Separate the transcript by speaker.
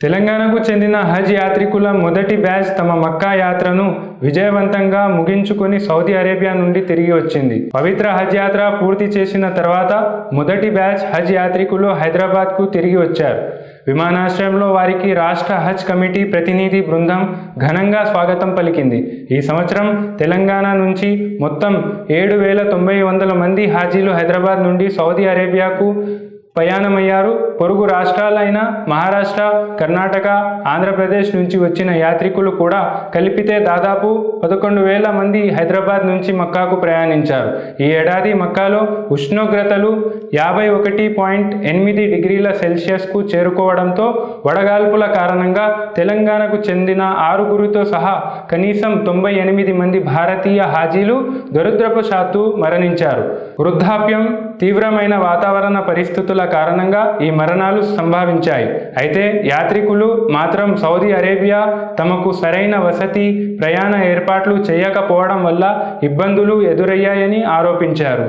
Speaker 1: తెలంగాణకు చెందిన హజ్ యాత్రికుల మొదటి బ్యాచ్ తమ మక్కా యాత్రను విజయవంతంగా ముగించుకుని సౌదీ అరేబియా నుండి తిరిగి వచ్చింది. పవిత్ర హజ్ యాత్ర పూర్తి చేసిన తర్వాత మొదటి బ్యాచ్ హజ్ యాత్రికులు హైదరాబాద్కు తిరిగి వచ్చారు. విమానాశ్రయంలో వారికి రాష్ట్ర హజ్ కమిటీ ప్రతినిధి బృందం ఘనంగా స్వాగతం పలికింది. ఈ సంవత్సరం తెలంగాణ నుంచి మొత్తం ఏడు వేల తొంభై వందల మంది హాజీలు హైదరాబాద్ నుండి సౌదీ అరేబియాకు ప్రయాణమయ్యారు. పొరుగు రాష్ట్రాలైన మహారాష్ట్ర కర్ణాటక ఆంధ్రప్రదేశ్ నుంచి వచ్చిన యాత్రికులు కూడా కలిపితే దాదాపు పదకొండు వేల మంది హైదరాబాద్ నుంచి మక్కాకు ప్రయాణించారు. ఈ ఏడాది మక్కాలో ఉష్ణోగ్రతలు యాభై ఒకటి పాయింట్ ఎనిమిది డిగ్రీల సెల్సియస్కు చేరుకోవడంతో వడగాల్పుల కారణంగా తెలంగాణకు చెందిన ఆరుగురితో సహా కనీసం తొంభై ఎనిమిది మంది భారతీయ హాజీలు దురదృష్టవశాత్తు మరణించారు. వృద్ధాప్యం తీవ్రమైన వాతావరణ పరిస్థితుల కారణంగా ఈ మరణాలు సంభవించాయి. అయితే యాత్రికులు మాత్రం సౌదీ అరేబియా తమకు సరైన వసతి ప్రయాణ ఏర్పాట్లు చేయకపోవడం వల్ల ఇబ్బందులు ఎదురయ్యాయని ఆరోపించారు.